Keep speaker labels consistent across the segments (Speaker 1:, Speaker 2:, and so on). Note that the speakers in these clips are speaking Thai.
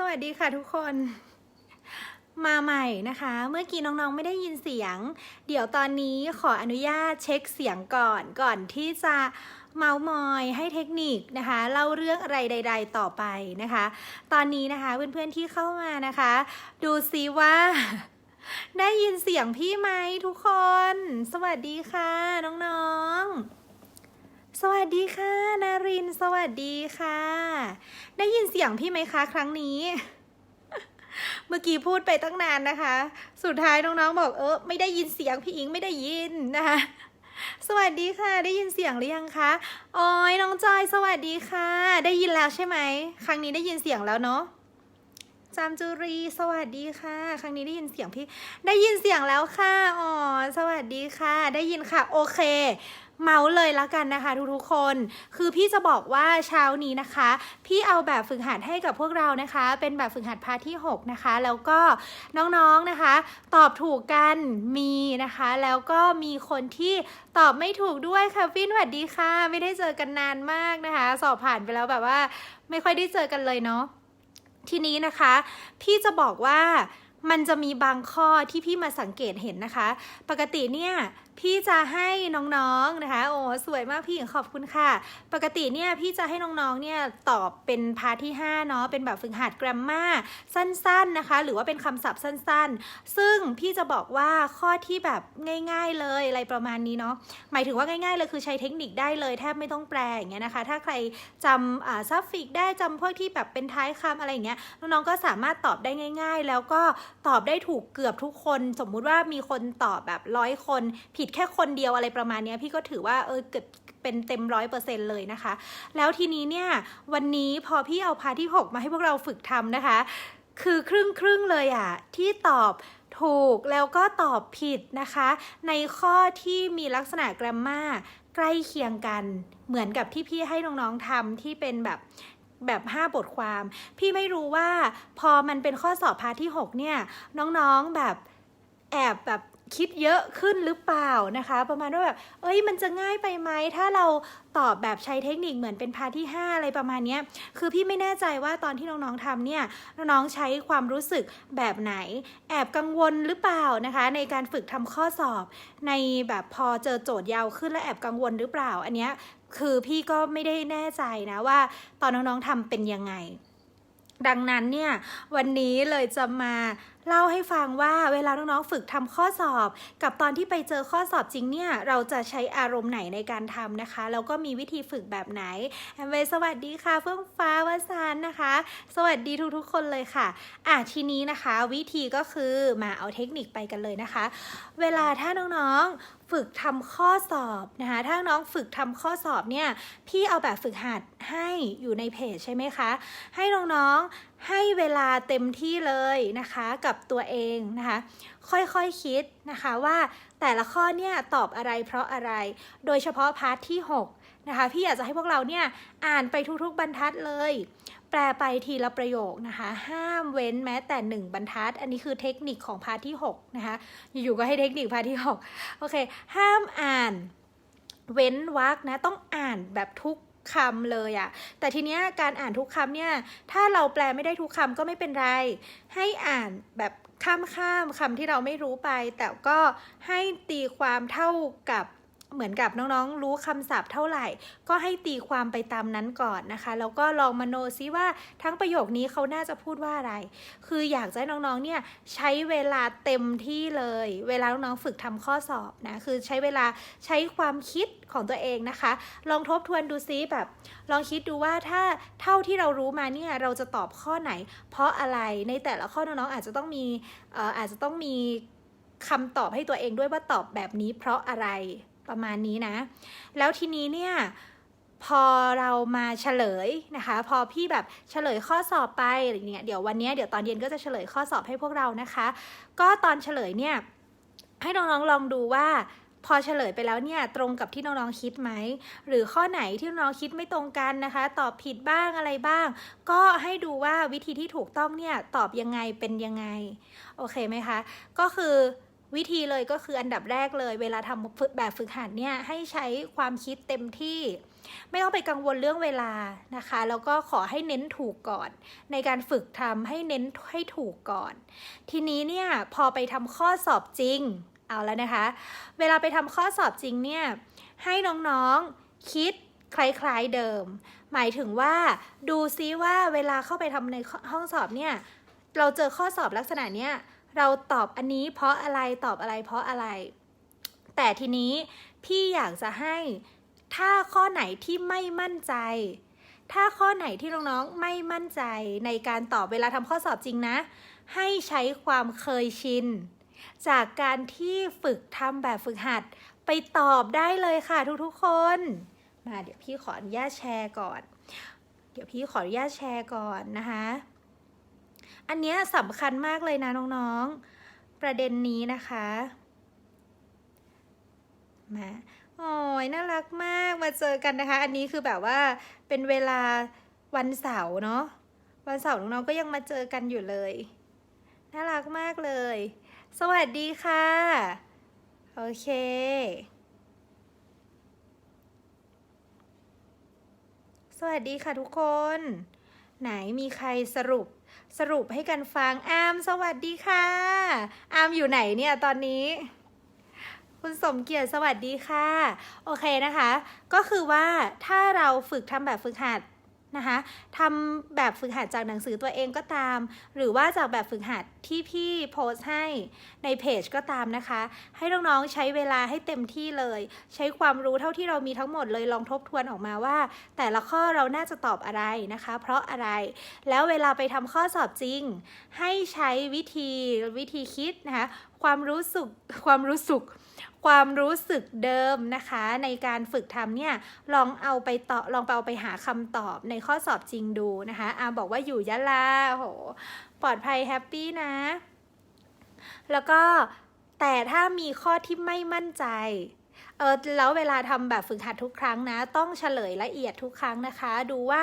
Speaker 1: สวัสดีค่ะทุกคน มาใหม่นะคะ เมื่อกี้น้องๆไม่ได้ยินเสียง เดี๋ยวตอนนี้ขออนุญาตเช็คเสียงก่อนก่อนที่จะเมาส์มอยให้เทคนิคนะคะเล่าเรื่องอะไรใด ๆ ต่อไปนะคะ ตอนนี้นะคะเพื่อนๆที่เข้ามานะคะ ดูซิว่า ได้ยินเสียงพี่ไหมทุกคน สวัสดีค่ะน้องๆ สวัสดีค่ะ นาริน สวัสดีค่ะ ได้ยินเสียงพี่ไหมคะ ครั้งนี้ เมื่อกี้พูดไปตั้งนานนะคะ สุดท้ายน้องๆบอกเออไม่ได้ยินเสียงพี่อิงไม่ได้ยินนะคะ สวัสดีค่ะ ได้ยินเสียงหรือยังคะออยน้องจอย สวัสดีค่ะ ได้ยินแล้วใช่ไหม ครั้งนี้ได้ยินเสียงแล้วเนาะจามจุรีสวัสดีค่ะ ครั้งนี้ได้ยินเสียงพี่ ได้ยินเสียงแล้วค่ะ อ๋อ สวัสดีค่ะ ได้ยินค่ะ โอเค เมาส์เลยละกันนะคะทุกๆคน คือพี่จะบอกว่าเช้านี้นะคะ พี่เอาแบบฝึกหัดให้กับพวกเรานะคะ เป็นแบบฝึกหัดพาทที่ 6 นะคะ แล้วก็น้องๆนะคะ ตอบถูกกันมีนะคะ แล้วก็มีคนที่ตอบไม่ถูกด้วยค่ะฟินสวัสดีค่ะ ไม่ได้เจอกันนานมากนะคะ สอบผ่านไปแล้วแบบว่า ไม่ค่อยได้เจอกันเลยเนาะทีนี้นะคะ พี่จะบอกว่ามันจะมีบางข้อที่พี่มาสังเกตเห็นนะคะ ปกติเนี่ย พี่จะให้น้องๆ นะคะ โอ้สวยมากพี่หญิงขอบคุณค่ะ ปกติเนี่ยพี่จะให้น้องๆ เนี่ยตอบเป็นพาร์ทที่5เนาะ เป็นแบบฝึกหัด grammar สั้นๆ นะคะ หรือว่าเป็นคำศัพท์สั้นๆ ซึ่งพี่จะบอกว่าข้อที่แบบง่ายๆ เลยอะไรประมาณนี้เนาะ หมายถึงว่าง่ายๆ เลยคือใช้เทคนิคได้เลยแทบไม่ต้องแปลอย่างเงี้ยนะคะ ถ้าใครจำอ่าซัฟฟิกได้จำพวกที่แบบเป็นท้ายคำอะไรอย่างเงี้ย น้องๆ ก็สามารถตอบได้ง่าย ๆ แล้วก็ตอบได้ถูกเกือบทุกคน สมมุติว่ามีคนตอบแบบร้อยคนผิดแค่คนเดียวอะไรประมาณนี้พี่ก็ถือว่าเออเกือบเป็นเต็มร้อยเปอร์เซ็นเลยนะคะ แล้วทีนี้เนี่ยวันนี้พอพี่เอาพาที่ 6 มาให้พวกเราฝึกทำนะคะ คือครึ่งครึ่งเลยอะที่ตอบถูกแล้วก็ตอบผิดนะคะ ในข้อที่มีลักษณะกราฟมาใกล้เคียงกัน เหมือนกับที่พี่ให้น้องๆทำที่เป็นแบบแบบ 5 บทความ พี่ไม่รู้ว่าพอมันเป็นข้อสอบพาทที่ 6 เนี่ย น้องๆแบบแอบแบบ คิดเยอะขึ้นหรือเปล่านะคะ ประมาณว่าแบบ เอ้ยมันจะง่ายไปไหมถ้าเราตอบแบบใช้เทคนิคเหมือนเป็นพาที่ 5 อะไรประมาณนี้คือพี่ไม่แน่ใจว่าตอนที่น้องๆทำเนี่ยน้องๆใช้ความรู้สึกแบบไหน แอบกังวลหรือเปล่านะคะ ในการฝึกทำข้อสอบ ในแบบพอเจอโจทย์ยาวขึ้นแล้วแอบกังวลหรือเปล่า อันเนี้ยคือพี่ก็ไม่ได้แน่ใจนะว่า ตอนน้องๆทำเป็นยังไง ดังนั้นเนี่ยวันนี้เลยจะมาเล่าให้ฟังว่าเวลาน้องๆฝึกทำข้อสอบ กับตอนที่ไปเจอข้อสอบจริงเนี่ยเราจะใช้อารมณ์ไหนในการทำนะคะ แล้วก็มีวิธีฝึกแบบไหนแอมเวสวัสดีค่ะ เฟื่องฟ้าวสานนะคะ สวัสดีทุกๆคนเลยค่ะอะทีนี้นะคะ วิธีก็คือมาเอาเทคนิคไปกันเลยนะคะ เวลาถ้าน้องๆ ฝึกทำข้อสอบนะคะถ้าน้องฝึกทำข้อสอบเนี่ยพี่เอาแบบฝึกหัดให้อยู่ในเพจใช่ไหมคะ ให้น้องๆให้เวลาเต็มที่เลยนะคะกับตัวเองนะคะ ค่อยๆคคิดนะคะว่าแต่ละข้อเนี่ยตอบอะไรเพราะอะไร โดยเฉพาะพาร์ทที่ 6 นะคะ พี่อยากจะให้พวกเราเนี่ยอ่านไปทุกๆบรรทัดเลย แปลไปทีละประโยคนะคะ ห้ามเว้นแม้แต่ 1 บรรทัด อันนี้คือเทคนิคของพาร์ทที่ 6 นะคะ อยู่ๆก็ให้เทคนิคพาร์ทที่ 6 โอเค ห้ามอ่านเว้นวรรคนะ ต้องอ่านแบบทุกคำเลยอะแต่ทีเนี้ยการอ่านทุกคำเนี่ย ถ้าเราแปลไม่ได้ทุกคำก็ไม่เป็นไร ให้อ่านแบบข้ามข้ามคำที่เราไม่รู้ไป แต่ก็ให้ตีความเท่ากับ เหมือนกับน้องๆ รู้คำศัพท์เท่าไหร่ ก็ให้ตีความไปตามนั้นก่อนนะคะ แล้วก็ลองมโนซิว่าทั้งประโยคนี้เขาน่าจะพูดว่าอะไร คืออยากให้น้องๆ เนี่ยใช้เวลาเต็มที่เลย เวลาน้องๆ ฝึกทำข้อสอบนะ คือใช้เวลาใช้ความคิดของตัวเองนะคะ ลองทบทวนดูซิแบบ ลองคิดดูว่าถ้าเท่าที่เรารู้มาเนี่ยเราจะตอบข้อไหน เพราะอะไร ในแต่ละข้อน้องๆ อาจจะต้องมีอาจจะต้องมีคำตอบให้ตัวเองด้วยว่าตอบแบบนี้เพราะอะไร ประมาณนี้นะ แล้วทีนี้เนี่ยพอเรามาเฉลยนะคะ พอพี่แบบเฉลยข้อสอบไปอะไรเงี้ยเดี๋ยววันนี้เดี๋ยวตอนเย็นก็จะเฉลยข้อสอบให้พวกเรานะคะ ก็ตอนเฉลยเนี่ยให้น้องๆลองดูว่า พอเฉลยไปแล้วเนี่ยตรงกับที่น้องๆคิดไหมหรือข้อไหนที่น้องคิดไม่ตรงกันนะคะ ตอบผิดบ้างอะไรบ้าง ก็ให้ดูว่าวิธีที่ถูกต้องเนี่ยตอบยังไงเป็นยังไงโอเคไหมคะ ก็คือ วิธีเลยก็คืออันดับแรกเลย เวลาทำแบบฝึกหัดเนี่ยให้ใช้ความคิดเต็มที่ ไม่ต้องไปกังวลเรื่องเวลานะคะ แล้วก็ขอให้เน้นถูกก่อน ในการฝึกทำให้เน้นให้ถูกก่อน ทีนี้เนี่ยพอไปทำข้อสอบจริงเอาแล้วนะคะ เวลาไปทำข้อสอบจริงเนี่ยให้น้องๆคิดคล้ายๆเดิม หมายถึงว่าดูซิว่าเวลาเข้าไปทำในห้องสอบเนี่ยเราเจอข้อสอบลักษณะเนี้ย เราตอบอันนี้เพราะอะไรตอบอะไรเพราะอะไร แต่ทีนี้พี่อยากจะให้ถ้าข้อไหนที่ไม่มั่นใจ ถ้าข้อไหนที่น้องๆไม่มั่นใจในการตอบเวลาทำข้อสอบจริงนะ ให้ใช้ความเคยชิน จากการที่ฝึกทำแบบฝึกหัด ไปตอบได้เลยค่ะทุกๆคน มาเดี๋ยวพี่ขออนุญาตแชร์ก่อน เดี๋ยวพี่ขออนุญาตแชร์ก่อนนะคะ อันเนี้ยสำคัญมากเลยนะน้องๆ ประเด็นนี้นะคะมาโอ้ยน่ารักมากมาเจอกันนะคะ อันนี้คือแบบว่าเป็นเวลาวันเสาร์เนาะวันเสาร์น้องๆก็ยังมาเจอกันอยู่เลย น่ารักมากเลย สวัสดีค่ะ โอเคสวัสดีค่ะทุกคน ไหนมีใครสรุป สรุปให้กันฟังอามสวัสดีค่ะ อามอยู่ไหนเนี่ยตอนนี้ คุณสมเกียรติสวัสดีค่ะ โอเคนะคะ ก็คือว่าถ้าเราฝึกทำแบบฝึกหัด นะคะทำแบบฝึกหัดจากหนังสือตัวเองก็ตาม หรือว่าจากแบบฝึกหัดที่พี่โพสต์ให้ในเพจก็ตามนะคะ ให้น้องๆใช้เวลาให้เต็มที่เลย ใช้ความรู้เท่าที่เรามีทั้งหมดเลยลองทบทวนออกมาว่า แต่ละข้อเราน่าจะตอบอะไรนะคะ เพราะอะไร แล้วเวลาไปทำข้อสอบจริง ให้ใช้วิธีวิธีคิดนะคะความรู้สึกความรู้สึก ความรู้สึกเดิมนะคะ ในการฝึกทำเนี่ยลองเอาไปต่อลองไปเอาไปหาคำตอบในข้อสอบจริงดูนะคะอาบอกว่าอยู่ยะลาโหปลอดภัยแฮปปี้นะ แล้วก็แต่ถ้ามีข้อที่ไม่มั่นใจ เออแล้วเวลาทำแบบฝึกหัดทุกครั้งนะ ต้องเฉลยละเอียดทุกครั้งนะคะ ดูว่า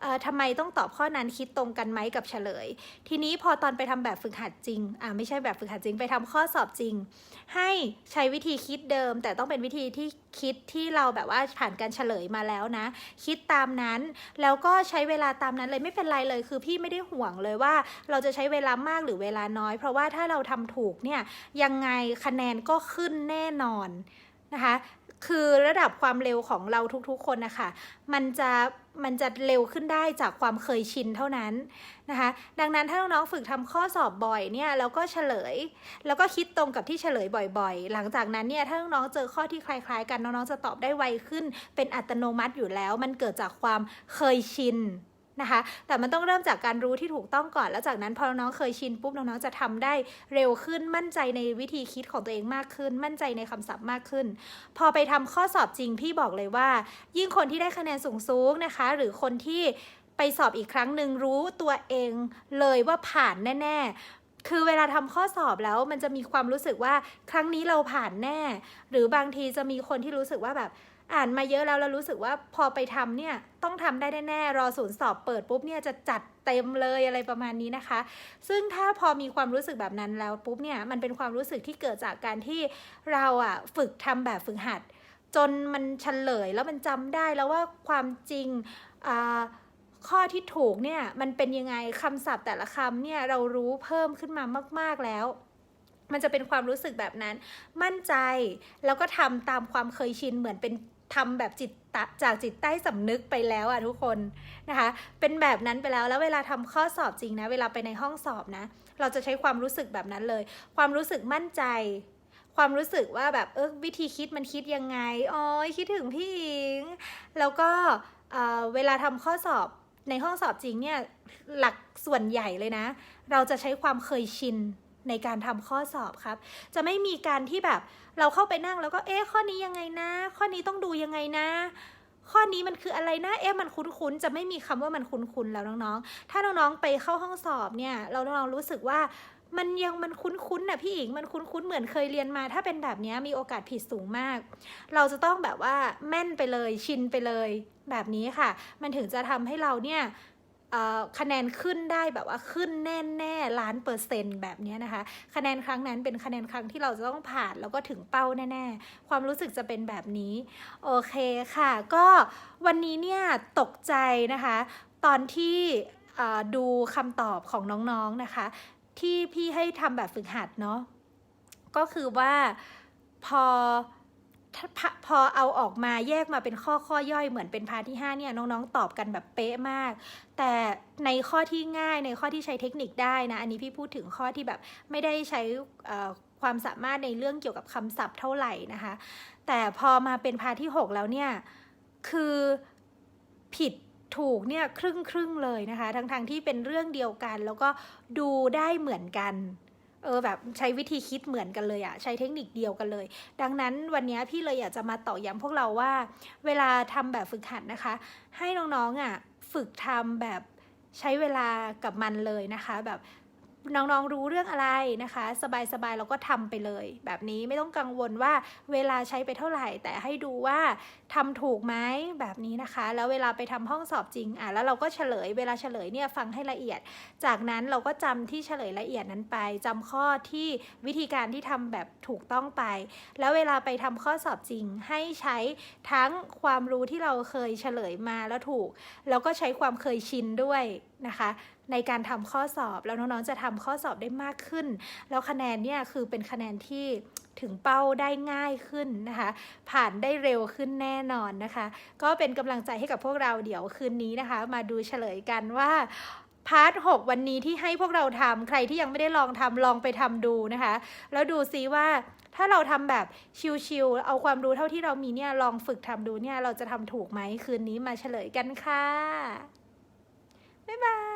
Speaker 1: เออทำไมต้องตอบข้อนั้นคิดตรงกันไหมกับเฉลย ทีนี้พอตอนไปทำแบบฝึกหัดจริงอ่าไม่ใช่แบบฝึกหัดจริงไปทำข้อสอบจริง ให้ใช้วิธีคิดเดิม แต่ต้องเป็นวิธีที่คิดที่เราแบบว่าผ่านการเฉลยมาแล้วนะ คิดตามนั้นแล้วก็ใช้เวลาตามนั้นเลยไม่เป็นไรเลย คือพี่ไม่ได้ห่วงเลยว่า เราจะใช้เวลามากหรือเวลาน้อย เพราะว่าถ้าเราทำถูกเนี่ยยังไงคะแนนก็ขึ้นแน่นอน นะคะคือระดับความเร็วของเราทุกๆคนนะคะมันจะมันจะเร็วขึ้นได้จากความเคยชินเท่านั้นนะคะดังนั้นถ้าน้องๆฝึกทำข้อสอบบ่อยเนี่ยแล้วก็เฉลย แล้วก็คิดตรงกับที่เฉลยบ่อยๆ หลังจากนั้นเนี่ยถ้าน้องๆเจอข้อที่คล้าย ๆ กันน้องๆจะตอบได้ไวขึ้น เป็นอัตโนมัติอยู่แล้ว มันเกิดจากความเคยชิน นะคะ แต่มันต้องเริ่มจากการรู้ที่ถูกต้องก่อน แล้วจากนั้นพอน้องเคยชินปุ๊บน้องๆจะทำได้เร็วขึ้นมั่นใจในวิธีคิดของตัวเองมากขึ้น มั่นใจในคำศัพท์มากขึ้น พอไปทำข้อสอบจริงพี่บอกเลยว่า ยิ่งคนที่ได้คะแนนสูงๆนะคะ หรือคนที่ไปสอบอีกครั้งหนึ่งรู้ตัวเองเลยว่าผ่านแน่คือเวลาทำข้อสอบแล้วมันจะมีความรู้สึกว่าครั้งนี้เราผ่านแน่ หรือบางทีจะมีคนที่รู้สึกว่าแบบ อ่านมาเยอะแล้วแล้วรู้สึกว่าพอไปทำเนี่ยต้องทำได้แน่ๆรอศูนย์สอบเปิดปุ๊บเนี่ยจะจัดเต็มเลยอะไรประมาณนี้นะคะ ซึ่งถ้าพอมีความรู้สึกแบบนั้นแล้วปุ๊บเนี่ยมันเป็นความรู้สึกที่เกิดจากการที่เราอะฝึกทำแบบฝึกหัด จนมันเฉลยแล้วมันจำได้แล้วว่าความจริงอ่าข้อที่ถูกเนี่ยมันเป็นยังไงคำศัพท์แต่ละคำเนี่ยเรารู้เพิ่มขึ้นมามาก ๆ แล้ว มันจะเป็นความรู้สึกแบบนั้น มั่นใจแล้วก็ทำตามความเคยชินเหมือนเป็น ทำแบบจิตตจากจิตใต้สำนึกไปแล้วอะทุกคนนะคะ เป็นแบบนั้นไปแล้วแล้วเวลาทำข้อสอบจริงนะ เวลาไปในห้องสอบนะ เราจะใช้ความรู้สึกแบบนั้นเลย ความรู้สึกมั่นใจ ความรู้สึกว่าแบบเออวิธีคิดมันคิดยังไงอ๋อคิดถึงพี่หญิงแล้วก็เอ่อเวลาทำข้อสอบในห้องสอบจริงเนี่ยหลักส่วนใหญ่เลยนะ เราจะใช้ความเคยชิน ในการทำข้อสอบครับ จะไม่มีการที่แบบเราเข้าไปนั่งแล้วก็เอ๊ะข้อนี้ยังไงนะ ข้อนี้ต้องดูยังไงนะข้อนี้มันคืออะไรนะเอ๊ะมันคุ้นๆ จะไม่มีคำว่ามันคุ้นๆ แล้วน้องๆ ถ้าน้องๆ ไปเข้าห้องสอบเนี่ย เราน้องๆ รู้สึกว่ามันยังมันคุ้นๆน่ะพี่หญิงมันคุ้นๆ เหมือนเคยเรียนมา ถ้าเป็นแบบนี้มีโอกาสผิดสูงมาก เราจะต้องแบบว่าแม่นไปเลยชินไปเลยแบบนี้ค่ะ มันถึงจะทำให้เราเนี่ย คะแนนขึ้นได้แบบว่าขึ้นแน่แน่ล้านเปอร์เซ็นต์แบบนี้นะคะ คะแนนครั้งนั้นเป็นคะแนนครั้งที่เราจะต้องผ่านแล้วก็ถึงเป้าแน่ๆ ความรู้สึกจะเป็นแบบนี้โอเคค่ะ ก็วันนี้เนี่ยตกใจนะคะ ตอนที่ดูคำตอบของน้องๆนะคะ ที่พี่ให้ทำแบบฝึกหัดเนาะก็คือว่าพอ พอพอเอาออกมาแยกมาเป็นข้อข้อย่อยเหมือนเป็นพาร์ทที่ 5 เนี่ยน้องๆ ตอบกันแบบเป๊ะมาก แต่ในข้อที่ง่ายในข้อที่ใช้เทคนิคได้นะ อันนี้พี่พูดถึงข้อที่แบบไม่ได้ใช้ความสามารถในเรื่องเกี่ยวกับคำศัพท์เท่าไหร่นะคะ แต่พอมาเป็นพาร์ทที่ 6 แล้วเนี่ย คือผิดถูกเนี่ยครึ่งครึ่งเลยนะคะ ทั้งทงที่เป็นเรื่องเดียวกัน แล้วก็ดูได้เหมือนกัน เออแบบใช้วิธีคิดเหมือนกันเลยอะใช้เทคนิคเดียวกันเลย ดังนั้นวันนี้พี่เลยอยากจะมาต่อย้ำพวกเราว่า เวลาทำแบบฝึกหัดนะคะ ให้น้องๆอะฝึกทำแบบใช้เวลากับมันเลยนะคะ แบบ น้องๆรู้เรื่องอะไรนะคะ สบายๆเราก็ทำไปเลย แบบนี้ไม่ต้องกังวลว่าเวลาใช้ไปเท่าไหร่ แต่ให้ดูว่าทำถูกไหมแบบนี้นะคะ แล้วเวลาไปทำห้องสอบจริงอะแล้วเราก็เฉลย เวลาเฉลยเนี่ยฟังให้ละเอียด จากนั้นเราก็จำที่เฉลยละเอียดนั้นไปจำข้อที่วิธีการที่ทำแบบถูกต้องไป แล้วเวลาไปทำข้อสอบจริง ให้ใช้ทั้งความรู้ที่เราเคยเฉลยมาแล้วถูก แล้วก็ใช้ความเคยชินด้วยนะคะ ในการทำข้อสอบ แล้วน้องๆจะทำข้อสอบได้มากขึ้น แล้วคะแนนเนี่ยคือเป็นคะแนนที่ถึงเป้าได้ง่ายขึ้นนะคะ ผ่านได้เร็วขึ้นแน่นอนนะคะ ก็เป็นกำลังใจให้กับพวกเราเดี๋ยวคืนนี้นะคะ มาดูเฉลยกันว่าพาร์ท6วันนี้ที่ให้พวกเราทำใครที่ยังไม่ได้ลองทำลองไปทำดูนะคะ แล้วดูซิว่าถ้าเราทำแบบชิวๆเอาความรู้เท่าที่เรามีเนี่ยลองฝึกทำดูเนี่ยเราจะทำถูกไหมคืนนี้มาเฉลยกันค่ะ บ๊ายบาย